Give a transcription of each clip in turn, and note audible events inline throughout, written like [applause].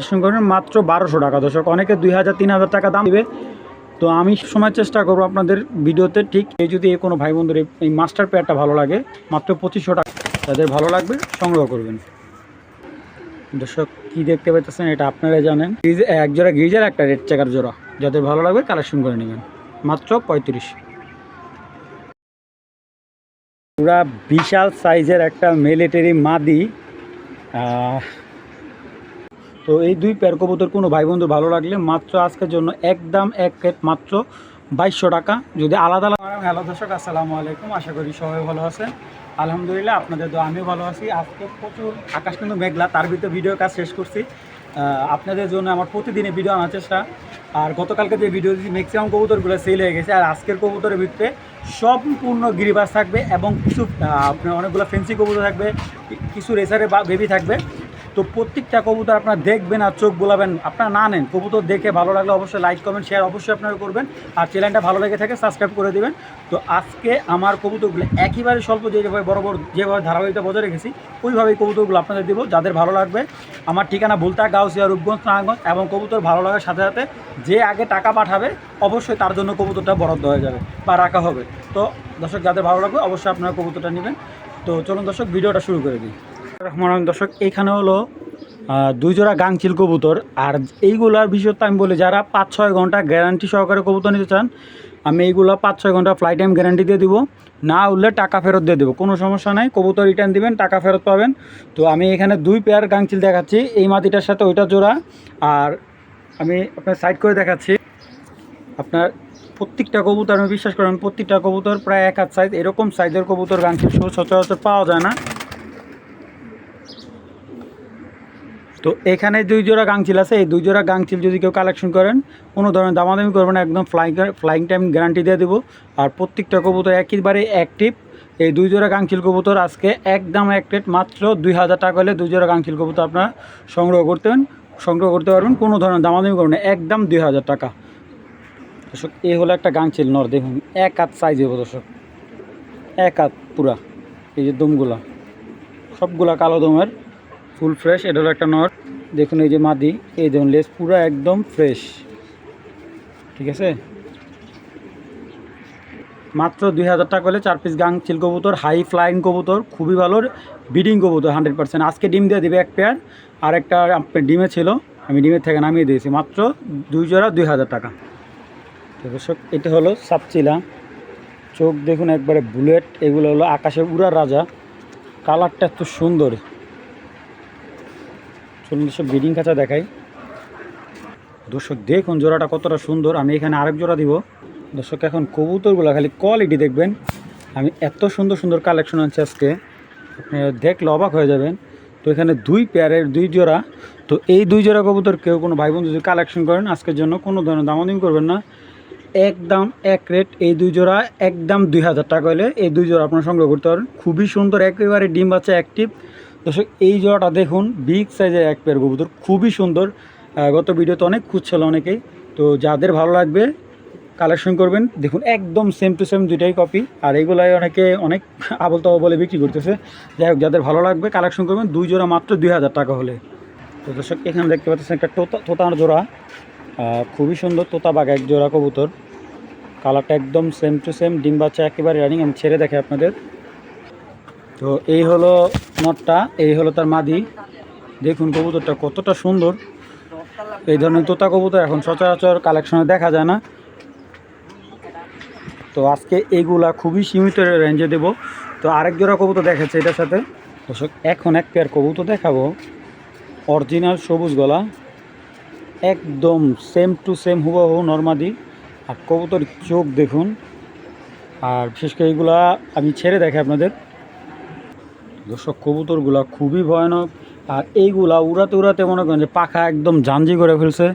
করবেন মাত্র বারোশো টাকা। দর্শক, অনেকে দুই হাজার, তিন হাজার টাকা দাম দিবে। তো আমি সময় চেষ্টা করব আপনাদের ভিডিওতে ঠিক এই যদি কোনো ভাই বন্ধুর এই- মাস্টার পেয়ারটা ভালো লাগে, মাত্র পঁচিশশো টাকা। তাদের ভালো লাগবে, সংগ্রহ করবেন। দর্শক, কি দেখতে পাচ্ছেন এটা আপনারা জানেন। এক জোড়া গির্জার একটা রেড চেকার জোড়া। যাদের ভালো লাগবে কালেকশন করে নেবেন। মাত্র পঁয়ত্রিশ। পুরা বিশাল সাইজের একটা মিলিটারি মাদি তো এই দুই পেয়ার কবুতর কোনো ভাই বন্ধু ভালো লাগলে মাত্র আজকের জন্য একদম এক প্লেট মাত্র বাইশশো টাকা। যদি আলাদা আলাদা হ্যালো দর্শক, আসসালামু আলাইকুম। আশা করি সবাই ভালো আছেন। আলহামদুলিল্লাহ, আপনাদের তো আমিও ভালো আছি। আজকে প্রচুর আকাশ কিন্তু মেঘলা, তার ভিতরে ভিডিও কাজ শেষ করছি। আপনাদের জন্য আমার প্রতিদিনে ভিডিও আনার চেষ্টা। আর গতকালকে যে ভিডিও দিয়েছি ম্যাক্সিমাম কবুতরগুলো সেল হয়ে গেছে। আর আজকের কবুতরের ভিতরে সম্পূর্ণ গিরিবাস থাকবে এবং কিছু আপনার অনেকগুলো ফেন্সি কবুতর থাকবে কিছু রেসারে বা বেবি থাকবে। তো প্রত্যেকটা কবুতর আপনারা দেখবেন আর চোখ বোলাবেন। আপনারা না নেন, কবুতর দেখে ভালো লাগলে অবশ্যই লাইক কমেন্ট শেয়ার অবশ্যই আপনারা করবেন। আর চ্যানেলটা ভালো লেগে থাকে সাবস্ক্রাইব করে দেবেন। তো আজকে আমার কবুতরগুলো একেবারে স্বল্প যেভাবে, বড় বড় যেভাবে ধারাবাহিকতা বজায় রেখেছি, ওইভাবেই কবুতরগুলো আপনাদের দিব, যাদের ভালো লাগবে। আমার ঠিকানা ভুলতা গাউসিয়া, রূপগঞ্জ, নারায়ণগঞ্জ, এবং কবুতর ভালো লাগার সাথে সাথে যে আগে টাকা পাঠাবে, অবশ্যই তার জন্য কবুতরটা বরাদ্দ হয়ে যাবে বা রাখা হবে। তো দর্শক, যাদের ভালো লাগবে, অবশ্যই আপনারা কবুতরটা নেবেন। তো চলুন দর্শক, ভিডিওটা শুরু করে দিই। রহমান দর্শক এখানে হলো দুই জোড়া গাংচিল কবুতর। আর এইগুলার বিষয়টা আমি বলি, যারা পাঁচ ছয় ঘণ্টা গ্যারান্টি সহকারে কবুতর নিতে চান, আমি এইগুলো পাঁচ ছয় ঘণ্টা ফ্লাইট টাইম গ্যারান্টি দিয়ে দিব। না উঠলে টাকা ফেরত দিয়ে দেবো। কোনো সমস্যা নাই, কবুতর রিটার্ন দিবেন, টাকা ফেরত পাবেন। তো আমি এখানে দুই পেয়ার গাংচিল দেখাচ্ছি, এই মাটিটার সাথে ওইটা জোড়া। আর আমি আপনার সাইড করে দেখাচ্ছি, আপনার প্রত্যেকটা কবুতর, আমি বিশ্বাস করেন, প্রত্যেকটা কবুতর প্রায় এক হাত সাইজ এরকম সাইজের কবুতর গাংচিল সচরাচর পাওয়া যায় না। তো এখানে দুই জোড়া গাংচিল আছে? এই দুই জোড়া গাংচিল যদি কেউ কালেকশন করেন, কোনো ধরনের দামাদামি করবেন না, একদম ফ্লাইং ফ্লাইং টাইম গ্যারান্টি দিয়ে দেবো। আর প্রত্যেকটা কবুতর একইবারে অ্যাক্টিভ এই দুই জোড়া গাংচিল কবুতর আজকে একদম এক মাত্র দুই হাজার টাকা হলে দুই জোড়া গাংচিল কবুতর আপনারা সংগ্রহ করতেন সংগ্রহ করতে পারবেন, কোনো ধরনের দামাদামি করবেন না, একদম দুই হাজার টাকা। দর্শক এ হলো একটা গাংচিল নর, দেখুন, এক হাত সাইজ হব দর্শক। এক হাত পুরা, এই যে দমগুলা, সবগুলা কালো দমের। ফুল ফ্রেশ, এটা হলো একটা নট। দেখুন এই যে মাদি, এই দেখুন লেস পুরো একদম ফ্রেশ। ঠিক আছে? মাত্র দুই হাজার টাকা হলে চার পিস গাং চিল কবুতর, হাই ফ্লাইং কবুতর, খুবই ভালো বিডিং কবুতর, হান্ড্রেড পার্সেন্ট। আজকে ডিম দিয়ে দেবে এক পেয়ার, আর একটা ডিমে ছিল, আমি ডিমের থেকে নামিয়ে দিয়েছি। মাত্র দুই জোড়া দুই হাজার টাকা। দর্শক, এটা হলো সাপচিলা। চোখ দেখুন একবারে বুলেট, এগুলো হলো আকাশে উড়ার রাজা। কালারটা এত সুন্দর। চলুন সব ব্রিডিং খাঁচা দেখাই। দর্শক, দেখুন জোড়াটা কতটা সুন্দর। আমি এখানে আরেক জোড়া দিব। দর্শক, এখন কবুতরগুলো খালি কোয়ালিটি দেখবেন। আমি এত সুন্দর সুন্দর কালেকশন আনছি আজকে। আপনি দেখলে অবাক হয়ে যাবেন। তো এখানে দুই পেয়ারের দুই জোড়া। তো এই দুই জোড়া কবুতর কেউ কোনো ভাই বোন যদি কালেকশন করেন, আজকের জন্য কোনো ধরনের দামাদামি করবেন না। একদম এক রেট এই দুই জোড়া, একদম দুই হাজার টাকা হলে এই দুই জোড়া আপনারা সংগ্রহ করতে পারেন। খুবই সুন্দর, একেবারে ডিম বাচ্চা অ্যাক্টিভ দর্শক, এই জোড়াটা দেখুন বিগ সাইজের এক পেয়ার কবুতর, খুবই সুন্দর। গত ভিডিওতে অনেক খুঁজছিল অনেকেই। তো যাদের ভালো লাগবে কালেকশন করবেন। দেখুন, একদম সেম টু সেম দুইটাই কপি আর এইগুলাই অনেকে অনেক [laughs] আবল তাবল বলে বিক্রি করতেছে। যাই হোক, যাদের ভালো লাগবে কালেকশন করবেন। দুই জোড়া মাত্র দুই হাজার টাকা হলে। তো দর্শক, এখানে দেখতে পাচ্ছেন একটা তোতা, তোতার জোড়া। খুবই সুন্দর তোতা বাঘ এক জোড়া কবুতর। কালারটা একদম সেম টু সেম ডিম বাচ্চা একেবারে রানিং আমি ছেড়ে দেখে আপনাদের। তো এই হলো নটটা এই হলো তার মাদি। দেখুন কবুতরটা কতটা সুন্দর। এই ধরনের তোতা কবুতর এখন সচরাচর কালেকশনে দেখা যায় না। তো আজকে এইগুলা খুবই সীমিত রেঞ্জে দেব। তো আরেক জোড়া কবুতর দেখাচ্ছে এটার সাথে। দর্শক, এখন এক পেয়ার কবুতর দেখাবো। অরিজিনাল সবুজ গলা। একদম সেম টু সেম হুবহু নর্মাদি। আর কবুতর চোখ দেখুন। আর বিশেষ করে এইগুলা আমি ছেড়ে দেখে আপনাদের। দর্শক, কবুতরগুলা খুবই ভয়ানক। আর এইগুলা উড়াতে উড়াতে মনে করেন যে পাখা একদম জাঞ্জি করে ফেলছে।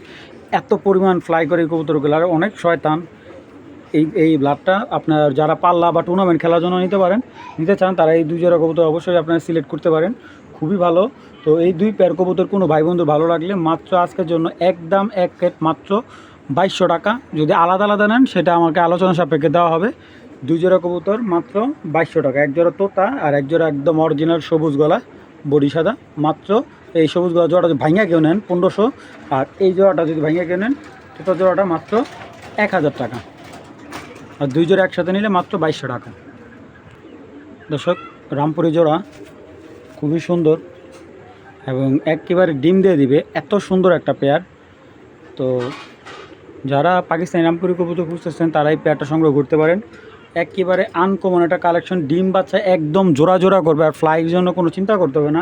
এত পরিমাণ ফ্লাই করে কবুতরগুলো। আর অনেক শয়তান এই এই ব্লাডটা আপনার যারা পাল্লা বা টুর্নামেন্ট খেলার জন্য নিতে পারেন, নিতে চান, তারা এই দুই জোড়া কবুতর অবশ্যই আপনারা সিলেক্ট করতে পারেন। খুবই ভালো। তো এই দুই প্যার কবুতর কোনো ভাই বন্ধু ভালো লাগলে মাত্র আজকের জন্য একদম এক মাত্র বাইশশো টাকা। যদি আলাদা আলাদা নেন, সেটা আমাকে আলোচনা সাপেক্ষে দেওয়া হবে। দুই জোড়া কবুতর, মাত্র বাইশশো টাকা। এক জোড়া তোতা আর এক জোড়া একদম অরিজিনাল সবুজ গলা, বডি সাদা। মাত্র এই সবুজ গলা জোড়াটা ভাঙিয়া কেউ নেন, পনেরোশো। আর এই জোড়াটা যদি ভাঙিয়া কেউ নেন, তোতা জোড়াটা মাত্র এক হাজার টাকা। আর দুই জোড়া একসাথে নিলে মাত্র বাইশশো টাকা। দর্শক, রামপুরি জোড়া খুবই সুন্দর এবং একেবারে ডিম দিয়ে দিবে, এত সুন্দর একটা পেয়ার। তো যারা পাকিস্তানি রামপুরি কবুতর খুঁজতেছেন, তারা এই পেয়ারটা সংগ্রহ করতে পারেন। একেবারে আনকমন একটা কালেকশন ডিম বাচ্চা একদম জোড়া জোড়া করবে, আর ফ্লাইয়ের জন্য কোনো চিন্তা করতে হবে না।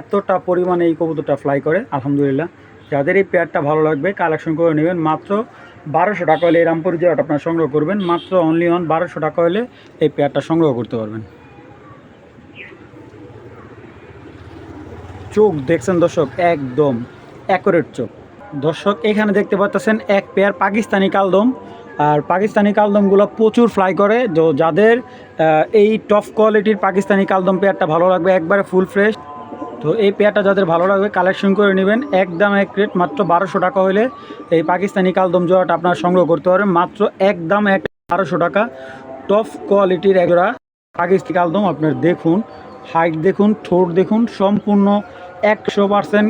এতটা পরিমাণে এই কবুতরটা ফ্লাই করে, আলহামদুলিল্লাহ। যাদের এই পেয়ারটা ভালো লাগবে কালেকশন করে নেবেন। মাত্র বারোশো টাকা হলে এই রামপুর জোড়াটা আপনারা সংগ্রহ করবেন। মাত্র অনলি অন বারোশো টাকা হলে এই পেয়ারটা সংগ্রহ করতে পারবেন। চোখ দেখছেন দর্শক? একদম অ্যাকুরেট চোখ। দর্শক, এখানে দেখতে পাচ্ছেন এক পেয়ার পাকিস্তানি কালদম। আর পাকিস্তানি কালদমগুলো প্রচুর ফ্লাই করে। তো যাদের এই টপ কোয়ালিটির পাকিস্তানি কালদম পেয়ারটা ভালো লাগবে, একবারে ফুল ফ্রেশ তো এই পেয়ারটা যাদের ভালো লাগবে কালেকশন করে নেবেন। একদম এক রেট মাত্র বারোশো টাকা হলে এই পাকিস্তানি কালদম জোড়াটা আপনারা সংগ্রহ করতে পারেন মাত্র একদম এক বারোশো টাকা। টপ কোয়ালিটির এক জোড়া পাকিস্তানি কালদম, আপনার দেখুন হাইট দেখুন, ঠোঁট দেখুন, সম্পূর্ণ একশো পার্সেন্ট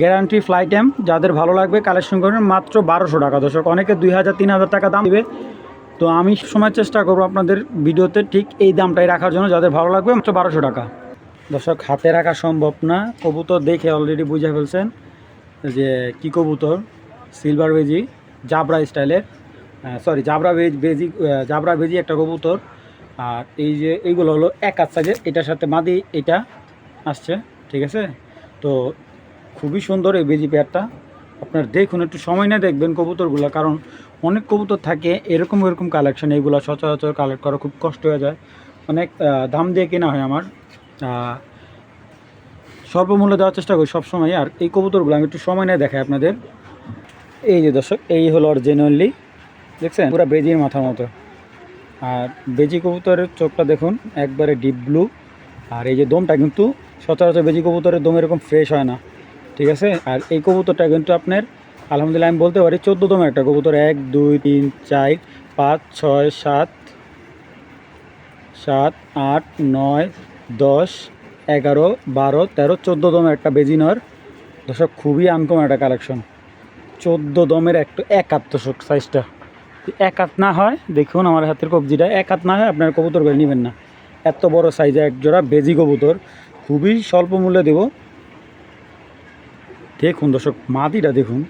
গ্যারান্টি ফ্লাইট টাইম যাদের ভালো লাগবে কালেকশন করবেন, মাত্র বারোশো টাকা দর্শক। অনেকে দুই হাজার, তিন হাজার টাকা দাম দিবে। তো আমি সময় চেষ্টা করব আপনাদের ভিডিওতে ঠিক এই দামটাই রাখার জন্য, যাদের ভালো লাগবে মাত্র বারোশো টাকা। দর্শক, হাতে রাখা সম্ভব না। কবুতর দেখে অলরেডি বুঝে ফেলছেন যে কি কবুতর? সিলভার বেজি জাবরা স্টাইলের সরি জাবরা বেজ বেজি জাবরা বেজি একটা কবুতর। আর এই যে এইগুলো হলো এক হাত সাইজের এটার সাথে মাদি এটা আসছে, ঠিক আছে? তো খুবই সুন্দর এই বেজি পেয়ারটা। আপনার দেখুন একটু সময় না দেখবেন কবুতরগুলো কারণ অনেক কবুতর থাকে এরকম এরকম কালেকশন এইগুলো সচরাচর কালেক্ট করা খুব কষ্ট হয়ে যায়। অনেক দাম দিয়ে কেনা হয় আমার। আহ, স্বল্প মূল্য দেওয়ার চেষ্টা করি সবসময়। আর এই কবুতরগুলো আমি একটু সময় নিয়ে দেখাই আপনাদের। এই যে দর্শক এই হলো আর জেনুয়ানলি দেখছেন? পুরো বেজির মাথার মতো। আর বেজি কবুতরের চোখটা দেখুন একবারে ডিপ ব্লু আর এই যে দমটা কিন্তু সচরাচর বেজি কবুতরের দম এরকম ফ্রেশ হয় না। ঠিক আছে? আর এই কবুতরটা কিন্তু আপনার, আলহামদুলিল্লাহ আমি বলতে পারি চোদ্দ দমের একটা কবুতর। এক, দুই, তিন, চার, পাঁচ, ছয়, সাত সাত, আট, নয়, দশ, এগারো, বারো, তেরো চোদ্দ দমের একটা বেজিনর। দর্শক, খুবই আনকমন একটা কালেকশন। চোদ্দ দমের একটা এক হাত দর্শক সাইজটা এক হাত না হয়, দেখুন আমার হাতের কবজিটা এক হাত না হয় আপনার কবুতর করে নেবেন না। এত বড় সাইজে এক জোড়া বেজি কবুতর। খুবই স্বল্প মূল্যে দেব। দেখুন দর্শক, মাটিটা দেখুন।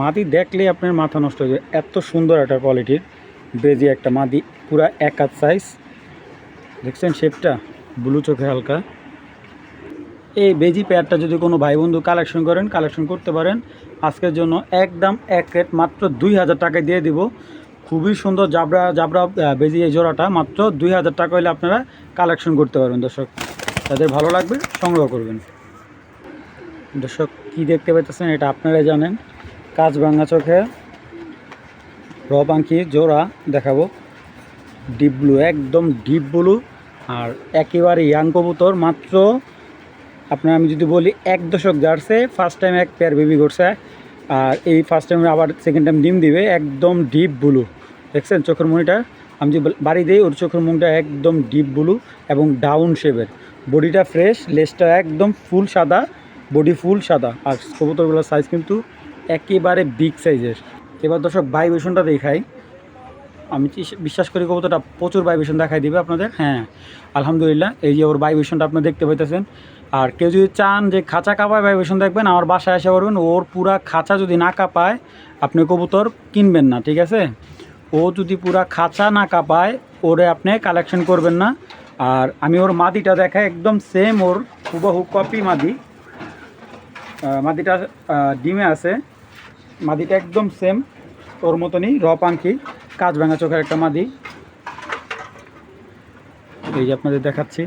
মাটি দেখলে আপনার মাথা নষ্ট হয়ে যায় এত সুন্দর একটা কোয়ালিটির বেজি একটা মাদি পুরা এক হাত সাইজ দেখছেন শেপটা ব্লু চোখে হালকা। এই বেজি পেয়ারটা যদি কোনো ভাই বন্ধু কালেকশন করেন কালেকশন করতে পারেন। আজকের জন্য একদম এক রেট মাত্র দুই হাজার টাকায় দিয়ে দিব। খুবই সুন্দর জাবরা জাবরা বেজি এই জোড়াটা মাত্র দুই হাজার টাকা হলে আপনারা কালেকশন করতে পারবেন দর্শক। তাদের ভালো লাগবে সংগ্রহ করবেন। দর্শক, কী দেখতে পাইতেছেন এটা আপনারাই জানেন। কাজ ভাঙা চোখে র পাঙ্কি জোড়া দেখাবো। ডিপ ব্লু, একদম ডিপ ব্লু আর একেবারে ইয়াং কবুতর। মাত্র আপনার আমি যদি বলি এক দশক জার্সে ফার্স্ট টাইম এক পেয়ার বেবি করছে আর এই ফার্স্ট টাইম আবার সেকেন্ড টাইম ডিম দিবে, একদম ডিপ ব্লু। দেখছেন চোখের মনিটা আমি যে বাড়ি দিই, ওর চোখের মুখটা একদম ডিপ ব্লু এবং ডাউন শেপের। বডিটা ফ্রেশ লেজটা একদম ফুল সাদা। বডি ফুল সাদা আর কবুতরগুলোর সাইজ কিন্তু একেবারে বিগ সাইজের এবার দর্শক ভাইব্রেশনটা দেখাই। আমি বিশ্বাস করি কবুতরটা প্রচুর ভাইব্রেশন দেখাই দিবে আপনাদের? হ্যাঁ আলহামদুলিল্লাহ। এই যে ওর ভাইব্রেশনটা আপনি দেখতে পাইতেছেন। আর কেউ যদি চান যে খাঁচা কাঁপায় ভাইব্রেশন দেখবেন, আমার বাসায় এসে পারবেন ওর পুরা খাঁচা যদি না কাঁপায়, আপনি কবুতর কিনবেন না। ঠিক আছে? ও যদি পুরা খাঁচা না কাঁপায়, ওরে আপনি কালেকশন করবেন না। আর আমি ওর মাদিটা দেখাই, একদম সেম ওর হুবহু কপি মাদি। মাদিটা ডিমে আছে। মাদিটা একদম সেম ওর মতনই র পাঙ্কি কাজ ভাঙা চোখের একটা মাদি। এই যে আপনাদের দেখাচ্ছি।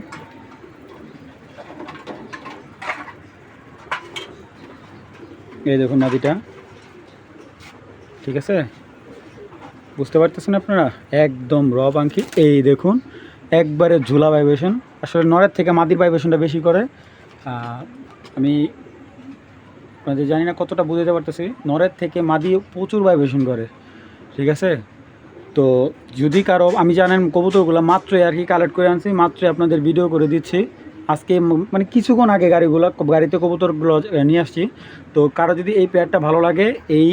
এই দেখুন মাদিটা। ঠিক আছে? বুঝতে পারতেছেন আপনারা? একদম র পাঙ্কি এই দেখুন, একবারে ঝুলা ভাইব্রেশন আসলে নরের থেকে মাদির ভাইব্রেশনটা বেশি করে। আমি আপনাদের জানি না কতটা বুঝতে পারতেছি। নরের থেকে মাদি প্রচুর ভাইব্রেশন করে, ঠিক আছে? তো যদি কারও, আমি জানেন কবুতরগুলো মাত্রই আর কি কালেক্ট করে আনছি, মাত্রই আপনাদের ভিডিও করে দিচ্ছি। আজকে মানে কিছুক্ষণ আগে গাড়িগুলো, গাড়িতে কবুতরগুলো নিয়ে আসছি। তো কারও যদি এই পেয়ারটা ভালো লাগে, এই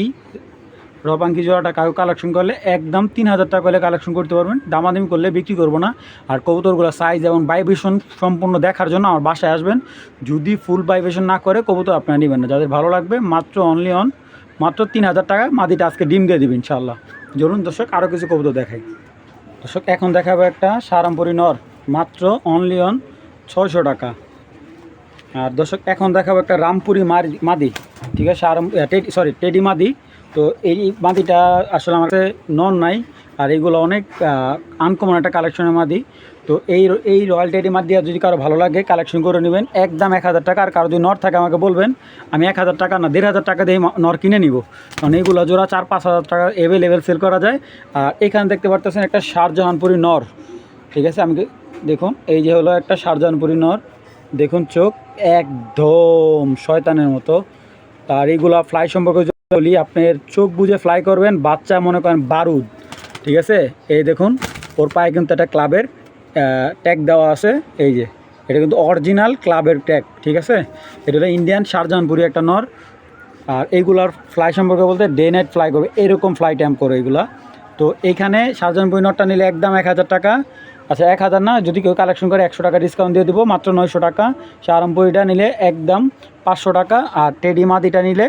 রপাঙ্কি জোড়াটা কারও কালেকশন করলে একদম তিন হাজার টাকা হলে কালেকশন করতে পারবেন। দামাদামি করলে বিক্রি করব না। আর কবুতরগুলো সাইজ এবং ভাইব্রেশন সম্পূর্ণ দেখার জন্য আমার বাসায় আসবেন। যদি ফুল ভাইব্রেশন না করে কবুতর আপনারা নেবেন না। যাদের ভালো লাগবে, মাত্র অনলি অন মাত্র তিন হাজার টাকা। মাদিটা আজকে ডিম দিয়ে দিবেন ইনশাল্লাহ চলুন দর্শক আরও কিছু কবুতর দেখাই। দর্শক, এখন দেখাবো একটা সারামপুরি নর। মাত্র অনলি অন ছয়শো টাকা। আর দর্শক, এখন দেখাবো একটা রামপুরি মারি মাদি। ঠিক আছে আরাম সরি টেডি মাদি। তো এই মাদিটা আসলে আমার কাছে নন নাই, আর এইগুলো অনেক আনকমন একটা কালেকশনের মাদি। তো এই এই রয়্যাল টেডি মাদি যদি কারও ভালো লাগে কালেকশন করে নেবেন। একদম এক হাজার টাকা, আর কারও যদি নর থাকে আমাকে বলবেন, আমি এক হাজার টাকা না, দেড় হাজার টাকা দিয়ে নর কিনে নিব। কারণ এইগুলো জোড়া চার, পাঁচ হাজার টাকা অ্যাভেলেবেল সেল করা যায়। আর এখানে দেখতে পারতেছেন একটা শাহজাহানপুরি নর ঠিক আছে? আমি দেখুন, এই যে হলো একটা শাহজাহানপুরি নর দেখুন চোখ, একদম শয়তানের মতো। তার এইগুলা ফ্লাই সম্পর্কে বলি আপনার চোখ বুঝে ফ্লাই করবেন, বাচ্চা মনে করেন বারুদ, ঠিক আছে? এই দেখুন, ওর পায়ে কিন্তু একটা ক্লাবের ট্যাগ দেওয়া আছে, এই যে, এটা কিন্তু অরিজিনাল ক্লাবের ট্যাগ ঠিক আছে? এটা হলো ইন্ডিয়ান শাহজাহানপুরি একটা নর, আর এইগুলার ফ্লাই সম্পর্কে বলতে ডে নাইট ফ্লাই করবে, এরকম ফ্লাই ট্যাম্প করে এইগুলা তো এইখানে শাহজাহানপুরি নটটা নিলে একদম এক হাজার টাকা আচ্ছা এক হাজার না? যদি কেউ কালেকশন করে একশো টাকা ডিসকাউন্ট দিয়ে দেবো, মাত্র নয়শো টাকা। শাহরামপুরিটা নিলে একদম পাঁচশো টাকা, আর টেডি মাদিটা নিলে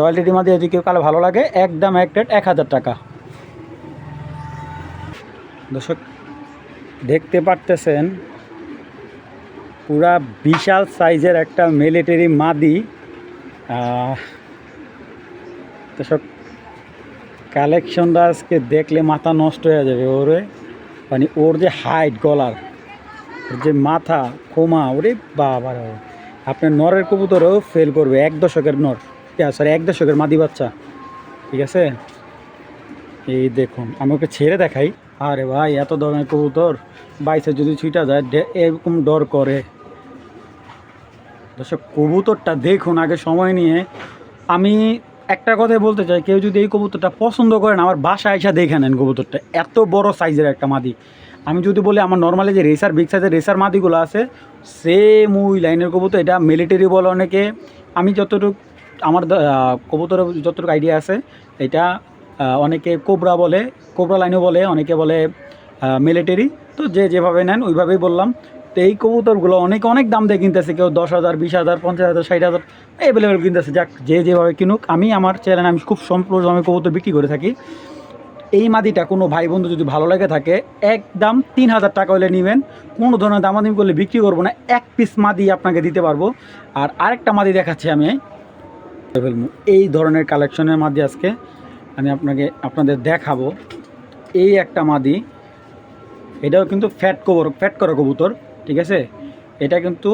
রয়্যাল টেডি মাদি যদি কেউ কালে ভালো লাগে, একদম এক রেট এক হাজার টাকা। দর্শক, দেখতে পারতেছেন, পুরা বিশাল সাইজের একটা মিলিটারি মাদি। দর্শক কালেকশনটা আজকে দেখলে মাথা নষ্ট হয়ে যাবে, ওরে। মানে ওর যে হাইট, গলার, ওর যে মাথা, কোমা, ওরে বাবা রে। আপনার নরের কবুতরেও ফেল করবে, এক দশকের নর। সরি এক দশকের মাদি বাচ্চা। ঠিক আছে? এই দেখুন, আমি ওকে ছেড়ে দেখাই। আরে ভাই, এত ধরনের কবুতর, বাইসে যদি ছুটা যায় এরকম ডর করে। দর্শক, কবুতরটা দেখুন, আগে সময় নিয়ে। আমি একটা কথাই বলতে চাই, কেউ যদি এই কবুতরটা পছন্দ করেন আমার বাসায় এসে দেখে নেন কবুতরটা। এত বড় সাইজের একটা মাদি। আমি যদি বলি, আমার নর্মালি যে রেসার বিগ সাইজের রেসার মাদিগুলো আছে সেম ওই লাইনের কবুতর, এটা মিলিটারি বলে অনেকে। আমি যতটুকু, আমার কবুতরের যতটুকু আইডিয়া আছে, এটা অনেকে কোবরা বলে কোবরা লাইনও বলে, অনেকে বলে মিলিটারি তো যে যেভাবে নেন, ওইভাবেই বললাম। তো এই কবুতরগুলো অনেকে, অনেক দাম দিয়ে কিনতেছে, কেউ দশ হাজার, বিশ হাজার, পঞ্চাশ হাজার, ষাট হাজার অ্যাভেলেবেল কিনতেছে, যাক, যে যেভাবে কিনুক। আমি আমার চ্যানেলে আমি খুব সম্পূর্ণভাবে কবুতর বিক্রি করে থাকি। এই মাদিটা কোনো ভাই বন্ধু যদি ভালো লাগে থাকে, একদম তিন হাজার টাকা হলে নেবেন। কোনো ধরনের দামাদামি করলে বিক্রি করব না, এক পিস মাদি আপনাকে দিতে পারব। আর আরেকটা মাদি দেখাচ্ছি আমি। এই ধরনের কালেকশনের মাদি আজকে আমি আপনাকে, আপনাদের দেখাবো। এই একটা মাদি, এটাও কিন্তু ফ্যাট কবর ফ্যাট করা কবুতর। ঠিক আছে? এটা কিন্তু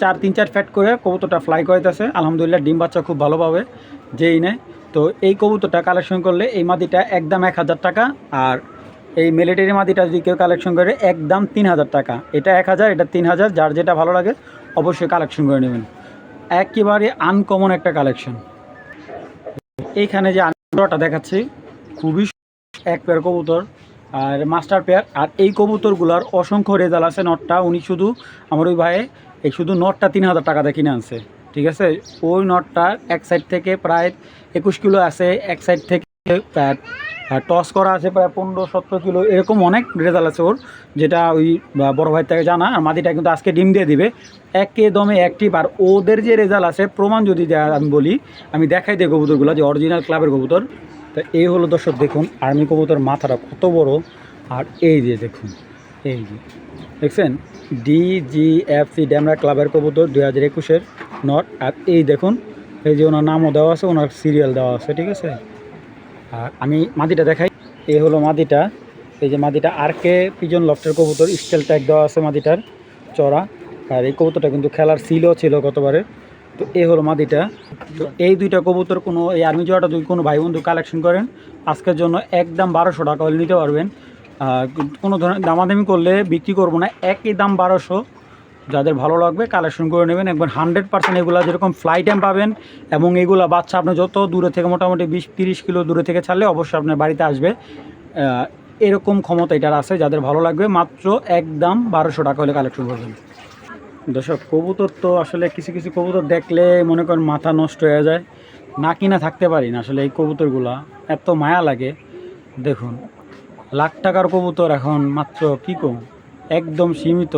চার, তিন, চার ফ্যাট করে কবুতরটা ফ্লাই করাইতেছে। আলহামদুলিল্লাহ ডিম বাচ্চা খুব ভালোভাবে যেই নেয় তো এই কবুতরটা কালেকশন করলে এই মাদিটা একদম এক হাজার টাকা আর এই মিলিটারি মাদিটা যদি কেউ কালেকশন করে, একদম তিন হাজার টাকা। এটা এক হাজার, এটা তিন হাজার, যার যেটা ভালো লাগে অবশ্যই কালেকশন করে নেবেন। একেবারে আনকমন একটা কালেকশন এইখানে যে আনটা দেখাচ্ছি, খুবই এক পেয়ার কবুতর। আর মাস্টার পেয়ার, আর এই কবুতরগুলার অসংখ্য রেজাল্ট আছে নটটা। উনি শুধু আমার ওই ভাইয়ে, এই শুধু নটটা তিন হাজার টাকা দিয়ে কিনে আনছে, ঠিক আছে? ওই নটটা এক সাইড থেকে প্রায় একুশ কিলো আছে, এক সাইড থেকে টস করা আছে প্রায় পনেরো সতেরো কিলো, এরকম অনেক রেজাল্ট আছে ওর, যেটা ওই বড় ভাই থেকে জানা। আর মাদিটা কিন্তু আজকে ডিম দিয়ে দিবে। একে দমে অ্যাক্টিভ আর ওদের যে রেজাল্ট আছে, প্রমাণ যদি আমি বলি, আমি দেখাই দিই কবুতরগুলো, যে অরিজিনাল ক্লাবের কবুতর। তো এই হলো দর্শক, দেখুন, আর্মি কবুতর মাথাটা কত বড়, আর এই যে দেখুন, এই যে, দেখছেন? ডিজিএফসি ড্যামরা ক্লাবের কবুতর দুই হাজার একুশের নট আর এই দেখুন, এই যে ওনার নামও দেওয়া আছে, ওনার সিরিয়াল দেওয়া আছে, ঠিক আছে? আর আমি মাদিটা দেখাই, এই হলো মাদিটা, এই যে মাদিটা আর কে পিজন লফটের কবুতর স্টেল ট্যাগ দেওয়া আছে মাদিটার চড়া, আর এই কবুতরটা কিন্তু খেলার সিলও ছিল গতবারে। তো এই হলো মাদিটা। তো এই দুইটা কবুতর কোনো, এই আর্মি জোড়াটা যদি কোনো ভাই বন্ধু কালেকশন করেন, আজকের জন্য একদম বারোশো টাকা হলে নিতে পারবেন। কোনো ধরনের দামাদামি করলে বিক্রি করব না, একই দাম বারোশো। যাদের ভালো লাগবে কালেকশন করে নেবেন। একবার হান্ড্রেড পার্সেন্ট এগুলো যেরকম ফ্লাই টাইম পাবেন এবং এগুলো বাচ্চা আপনি যত দূরে থেকে মোটামুটি বিশ, তিরিশ কিলো দূরে থেকে ছাড়লে অবশ্যই আপনার বাড়িতে আসবে। এরকম ক্ষমতা এটার আছে, যাদের ভালো লাগবে মাত্র একদম বারোশো টাকা হলে কালেকশন করবেন। দর্শক, কবুতর তো আসলে কিছু কিছু কবুতর দেখলে মনে করেন মাথা নষ্ট হয়ে যায়। না কিনা থাকতে পারি না আসলে এই কবুতরগুলা, এত মায়া লাগে। দেখুন, লাখ টাকার কবুতর এখন মাত্র কী কম? একদম সীমিত,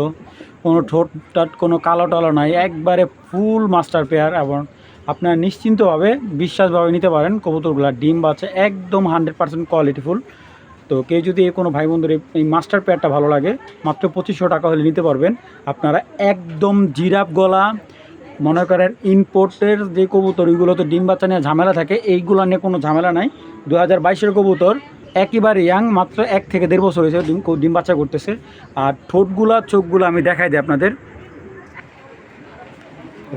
কোনো ঠোঁট টাট, কোনো কালো টালো নাই, একবারে ফুল মাস্টার পেয়ার এবং আপনারা নিশ্চিন্তভাবে, বিশ্বাসভাবে নিতে পারেন কবুতরগুলা ডিম বাচ্চা একদম হান্ড্রেড পার্সেন্ট কোয়ালিটিফুল তো কেউ যদি কোনো ভাই বন্ধুর এই- মাস্টার পেয়ারটা ভালো লাগে, মাত্র পঁচিশশো টাকা হলে নিতে পারবেন। আপনারা একদম জিরাফ গলা, মনে করেন ইম্পোর্টের যে কবুতর, ওইগুলো তো ডিম বাচ্চা নিয়ে ঝামেলা থাকে, এইগুলো নিয়ে কোনো ঝামেলা নাই। দু হাজার বাইশের কবুতর, একেবারে ইয়াং মাত্র এক থেকে দেড় বছর হয়েছে ডিম ডিম বাচ্চা করতেছে। আর ঠোঁটগুলা, চোখগুলো আমি দেখাই দিই আপনাদের।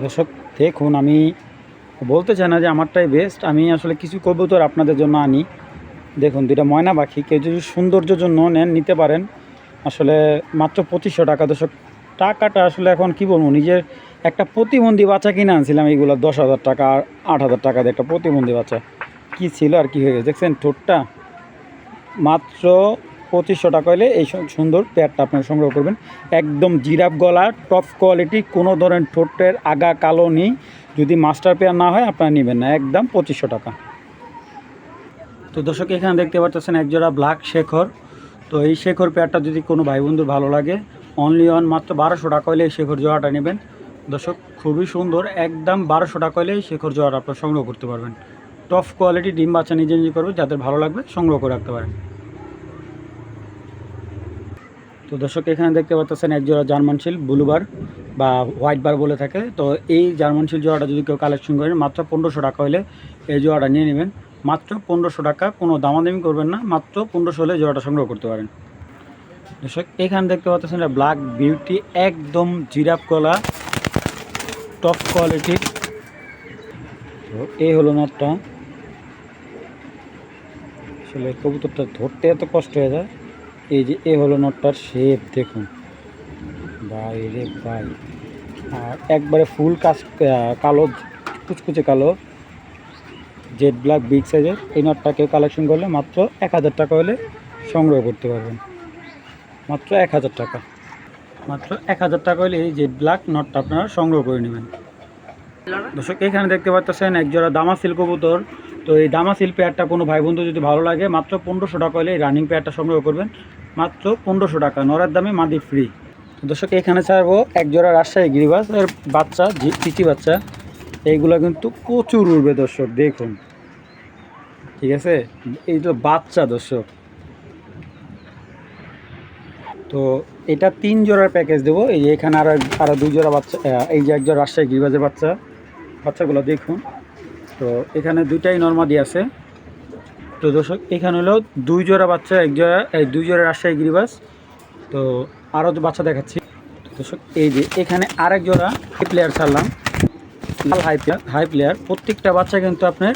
দর্শক, দেখুন, আমি বলতে চাই না যে আমারটাই বেস্ট আমি আসলে কিছু কবুতর আপনাদের জন্য আনি। দেখুন, দুইটা ময়না পাখি, কেউ যদি সৌন্দর্যের জন্য নেন, নিতে পারেন। আসলে মাত্র পঁচিশশো টাকা দর্শক। টাকাটা আসলে এখন কি বলব, নিজের একটা প্রতিবন্ধী বাচ্চা কিনে আনছিলাম এইগুলো দশ হাজার টাকা আর আট হাজার টাকা দিয়ে একটা প্রতিবন্ধী বাচ্চা। কি ছিল আর কি হয়ে গেছে দেখছেন, ঠোঁটটা মাত্র পঁচিশশো টাকা হলে এই সুন্দর পেয়ারটা আপনারা সংগ্রহ করবেন। একদম জিরাফ গলা, টপ কোয়ালিটি, কোনো ধরনের ঠোঁটের আগা কালো নেই। যদি মাস্টার পেয়ার না হয়, আপনারা নেবেন না। একদম পঁচিশশো টাকা। তো দর্শক, এখানে দেখতে পাচ্ছেন একজোড়া ব্ল্যাক শেখর। তো এই শেখর পেয়ারটা যদি কোনো ভাই বন্ধুর ভালো লাগে অনলি অন মাত্র বারোশো টাকা হলে এই শেখর জোড়াটা নেবেন। দর্শক, খুবই সুন্দর, একদম বারোশো টাকা হলে এই শেখর জোড়াটা আপনারা সংগ্রহ করতে পারবেন। টপ কোয়ালিটি ডিম বাচ্চা নিজে নিজে করবে, যাদের ভালো লাগবে সংগ্রহ করে রাখতে পারেন। তো দর্শক, এখানে দেখতে পাচ্ছেন এক জোড়া জার্মান শিল ব্লুবার বা হোয়াইট বার বলে থাকে। তো এই জার্মান শিল জোড়াটা যদি কেউ কালেকশন করেন, মাত্র পনেরোশো টাকা হলে এই জোড়াটা নিয়ে নেবেন। পনেরোশো টাকা, কোনো দামাদামি করবেন না, মাত্র পনেরোশো হলে জোড়াটা সংগ্রহ করতে পারেন। দর্শক, এখানে দেখতে পাচ্ছেন এটা ব্ল্যাক বিউটি একদম জিরাফ কলা টপ কোয়ালিটির এই হলো নটটা। আসলে কবুতরটা ধরতে এত কষ্ট হয়ে যায়। এই যে এ হলো নটটার শেপ দেখুন। ভাই রে আর একবারে ফুল কাজ কালো, কুচকুচে কালো। জেড ব্ল্যাক বিগ সাইজের এই নটটাকে কালেকশন করলে মাত্র এক হাজার টাকা হলে সংগ্রহ করতে পারবেন। মাত্র এক হাজার টাকা। মাত্র এক হাজার টাকা হলে এই জেড ব্ল্যাক নটটা আপনারা সংগ্রহ করে নেবেন। দর্শক, এখানে দেখতে পাচ্ছেন একজোড়া দামাসিল কবুতর। তো এই দামা দামাসিল পেয়ারটা কোনো ভাই বন্ধু যদি ভালো লাগে, মাত্র পনেরোশো টাকা হলে এই রানিং পেয়ারটা সংগ্রহ করবেন। মাত্র পনেরোশো টাকা নরার দামে মাদি ফ্রি দর্শক, এখানে ছাড়বো একজোড়া রাজশাহী গিরিবাস, এর বাচ্চা চিচি বাচ্চা। এইগুলো কিন্তু প্রচুর উড়বে দর্শক, দেখুন। ঠিক আছে? এই তো বাচ্চা দর্শক। তো এটা তিন জোড়ার প্যাকেজ দেবো। এই যে এখানে আরও আরও দুই জোড়া বাচ্চা এই যে একজন রাজশাহী গিরিবাজের বাচ্চা, বাচ্চাগুলো দেখুন। তো এখানে দুইটাই নর্মাদি আছে। তো দর্শক, এখানে হলো দুই জোড়া বাচ্চা, এক জোড়া, এই দুই জোড়া রাজশাহী গিরিবাজ। তো আরও বাচ্চা দেখাচ্ছি। দর্শক, এই যে এখানে আরেক জোড়া প্লেয়ার ছাড়লাম। হাই প্লেয়ার হাই প্লেয়ার প্রত্যেকটা বাচ্চা কিন্তু আপনার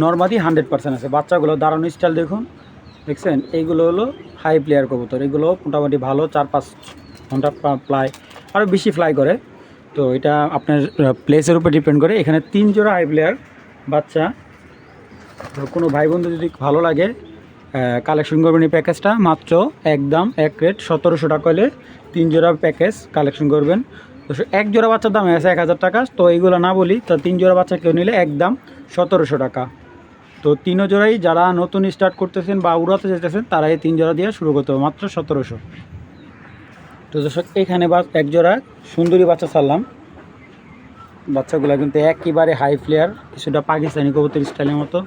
নর্মাদি হান্ড্রেড পার্সেন্ট আছে। বাচ্চাগুলো দারুণ স্টাইল দেখুন। দেখছেন? এইগুলো হলো হাই প্লেয়ার কবুতর। এগুলো মোটামুটি ভালো, চার পাঁচ ঘণ্টা ফ্লাই আরও বেশি ফ্লাই করে। তো এটা আপনার প্লেসের উপর ডিপেন্ড করে। এখানে তিন জোড়া হাই প্লেয়ার বাচ্চা। কোনো ভাই বন্ধু যদি ভালো লাগে কালেকশন করবেন এই প্যাকেজটা মাত্র একদম এক রেট সতেরোশো টাকা হলে তিন জোড়া প্যাকেজ কালেকশন করবেন। তো এক জোড়া বাচ্চার দাম আছে এক হাজার টাকা। তো এইগুলো না বলি, তো তিন জোড়া বাচ্চা কেউ নিলে একদম সতেরোশো টাকা। তো তিন জোড়াই যারা নতুন স্টার্ট করতেছেন বা উড়াতে যেতেছেন তারা এই তিন জোড়া দিয়ে শুরু করতে হবে, মাত্র সতেরোশো। তো দর্শক, এখানে বা এক জোড়া সুন্দরী বাচ্চা ছাড়লাম। বাচ্চাগুলো কিন্তু একেবারে হাই ফ্লেয়ার কিছুটা পাকিস্তানি কবুতর স্টাইলের মতো।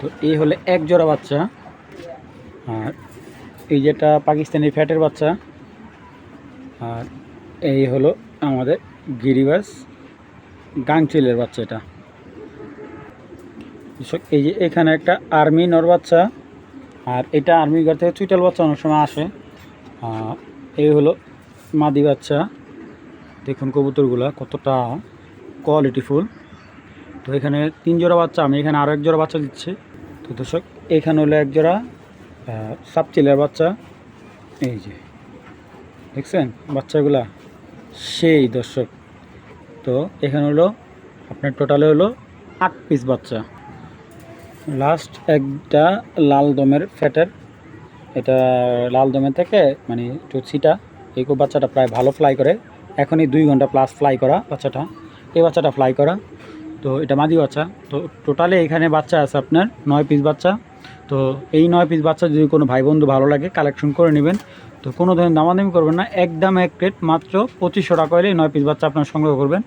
তো এই হলে এক জোড়া বাচ্চা। আর এই যেটা পাকিস্তানি ফ্যাটের বাচ্চা, আর এই হলো আমাদের গিরিবাস গাংচিলের বাচ্চা এটা। এই যে এখানে একটা আর্মি নর বাচ্চা, আর এটা আর্মি ঘর থেকে চুইটাল বাচ্চা অনেক সময় আসে। এই হলো মাদি বাচ্চা। দেখুন কবুতরগুলা কতটা কোয়ালিটিফুল তো এখানে তিন জোড়া বাচ্চা, আমি এখানে আরও এক জোড়া বাচ্চা দিচ্ছি। তো দর্শক, এখানে হলো এক জোড়া সাপচিলের বাচ্চা। এই যে, দেখছেন বাচ্চাগুলা? সেই দর্শক। তো এখানে হলো, আপনার টোটালে হলো আট পিস বাচ্চা। লাস্ট একটা লাল দমের ফ্যাটের, এটা লাল দমের থেকে মানে ছিটা এই বাচ্চাটা প্রায় ভালো ফ্লাই করে। এখনই দুই ঘণ্টা প্লাস ফ্লাই করা বাচ্চাটা। এই বাচ্চাটা ফ্লাই করা। তো এটা মাদি বাচ্চা। তো টোটালি এখানে বাচ্চা আছে আপনার নয় পিস বাচ্চা। তো এই নয় পিস বাচ্চা যদি কোনো ভাই বন্ধু ভালো লাগে কালেকশন করে নেবেন। তো কোনো ধরনের দামাদামি করবেন না। একদম এক প্লেট মাত্র পঁচিশশো টাকা হলে নয় পিস বাচ্চা আপনার সংগ্রহ করবেন।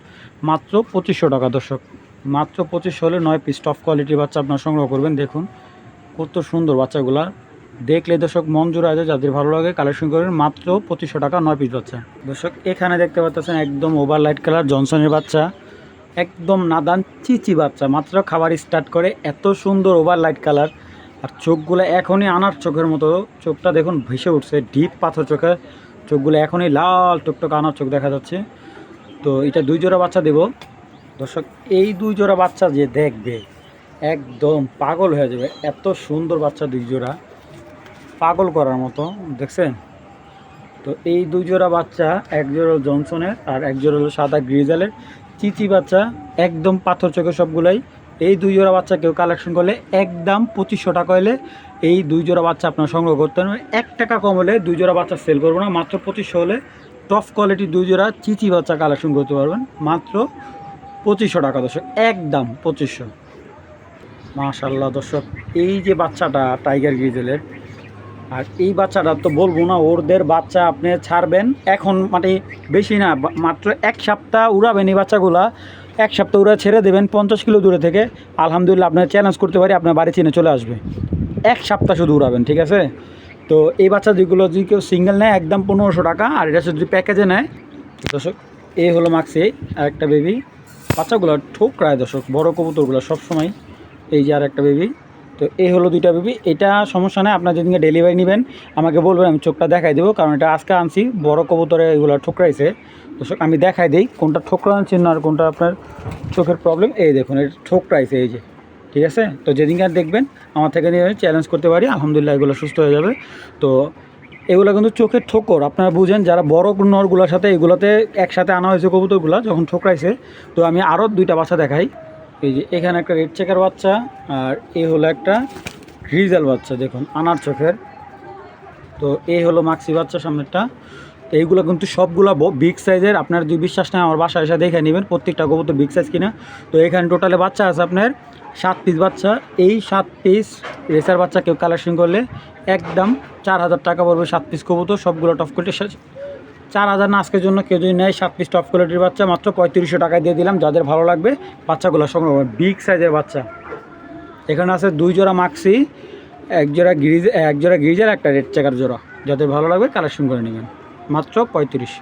মাত্র পঁচিশশো টাকা দর্শক। মাত্র পঁচিশ হলে নয় পিস টপ কোয়ালিটির বাচ্চা আপনার সংগ্রহ করবেন। দেখুন, কত সুন্দর বাচ্চাগুলা। দেখলে দর্শক, মন জোড়া আছে, যাদের ভালো লাগে কালেকশন করবেন মাত্র পঁচিশশো টাকা, নয় পিস বাচ্চা। দর্শক, এখানে দেখতে পাচ্ছেন একদম ওভার লাইট কালার জনসনের বাচ্চা। একদম নাদান চিচি বাচ্চা, মাত্র খাবার স্টার্ট করে, এত সুন্দর ওভার লাইট কালার আর চোখগুলো এখনই আনার চোখের মতো। চোখটা দেখুন, ভেসে উঠছে ডিপ পাথর চোখে। চোখগুলো এখনই লাল টুকটুক আনার চোখ দেখা যাচ্ছে। তো এটা দুই জোড়া বাচ্চা দেব। দর্শক, এই দুই জোড়া বাচ্চা যে দেখবে, একদম পাগল হয়ে যাবে। এত সুন্দর বাচ্চা দুই জোড়া। পাগল করার মতো, দেখছেন? তো এই দুই জোড়া বাচ্চা, এক জোড়া হলো জনসনের আর এক জোড়া হলো সাদা গ্রিজালের। চিচি বাচ্চা, একদম পাথর চোখে সবগুলাই। এই দুই জোড়া বাচ্চা কেউ কালেকশন করলে একদম পঁচিশশো টাকা হলে এই দুই জোড়া বাচ্চা আপনার সংগ্রহ করতে হবে এক টাকা কম হলে দুই জোড়া বাচ্চা সেল করব না, মাত্র পঁচিশশো হলে টপ কোয়ালিটি দুই জোড়া চিচি বাচ্চা কালেকশন করতে পারবেন। মাত্র পঁচিশশো টাকা দর্শক, একদম পঁচিশশো। মাশাল্লাহ দর্শক, এই যে বাচ্চাটা টাইগার গ্রিজেলের, আর এই বাচ্চাটা তো বলব না, ওরদের বাচ্চা আপনি ছাড়বেন, এখন মানে বেশি না মাত্র এক সপ্তাহ উড়াবেন এই বাচ্চাগুলা, এক সপ্তাহ উড়া ছেড়ে দেবেন পঞ্চাশ কিলো দূরে থেকে, আলহামদুলিল্লাহ আপনার চ্যালেঞ্জ করতে পারি, আপনার বাড়ি চিনে চলে আসবে। এক সপ্তাহ শুধু উড়াবেন, ঠিক আছে? তো এই বাচ্চা যেগুলো, যদি কেউ সিঙ্গেল নেয়, একদম পনেরোশো টাকা, আর এটা যদি প্যাকেজে নেয়, দর্শক এই হলো মাক্সি আর একটা বেবি বাচ্চাগুলো ঠোকরায় দর্শক, বড় কবুতরগুলো সবসময়। এই যে আর একটা বেবি তো এই হলো দুইটা বেবি এটা সমস্যা নেই, আপনার যেদিনকে ডেলিভারি নেবেন, আমাকে বলবেন, আমি চোখটা দেখাই দেবো, কারণ এটা আজকে আনছি, বড় কবুতরে এগুলো ঠোকরাইছে। দর্শক, আমি দেখাই দিই, কোনটা ঠোকরানোর চিহ্ন আর কোনটা আপনার চোখের প্রবলেম এই দেখুন এটা ঠোকরাইছে, এই যে। ঠিক আছে? তো যেদিনকে দেখবেন, আমার থেকে নিয়ে চ্যালেঞ্জ করতে পারি, আলহামদুলিল্লাহ এগুলো সুস্থ হয়ে যাবে। তো এগুলো কিন্তু চোখের ঠোকর। আপনারা বুঝেন, যারা বড় নরগুলোর সাথে এগুলোতে একসাথে আনা হয়েছে কবুতরগুলো, যখন ঠোকরাইছে, তো আমি আরও দুইটা বাচ্চা দেখাই। এই যে এখানে একটা রেড চেকার বাচ্চা, আর এ হলো একটা রিজাল বাচ্চা, দেখুন, আনার চোখের। তো এই হলো মাক্সি বাচ্চা সামনেরটা। তো এইগুলো কিন্তু সবগুলো বিগ সাইজের আপনার যদি বিশ্বাস নেই আমার বাসায় এসে দেখে নেবেন প্রত্যেকটা কবুতর বিগ সাইজ কিনা। তো এখানে টোটালে বাচ্চা আছে আপনার সাত পিস বাচ্চা। এই সাত পিস রেসার বাচ্চা কেউ কালেকশন করলে একদম চার হাজার টাকা পড়বে সাত পিস কবুতর, সবগুলো টপ কোয়ালিটি চার হাজার না আজকের জন্য কেউ যদি নেয় সাত পিস টপ কোয়ালিটির বাচ্চা, মাত্র পঁয়ত্রিশশো টাকায় দিয়ে দিলাম। যাদের ভালো লাগবে, বাচ্চাগুলো সংগ্রহ বিগ সাইজের বাচ্চা। এখানে আছে দুই জোড়া মাক্সি এক জোড়া গ্রিজ এক জোড়া গ্রিজের একটা রেড চেকার জোড়া। যাদের ভালো লাগবে কালেকশন করে নেবেন। মাত্র পঁয়ত্রিশ।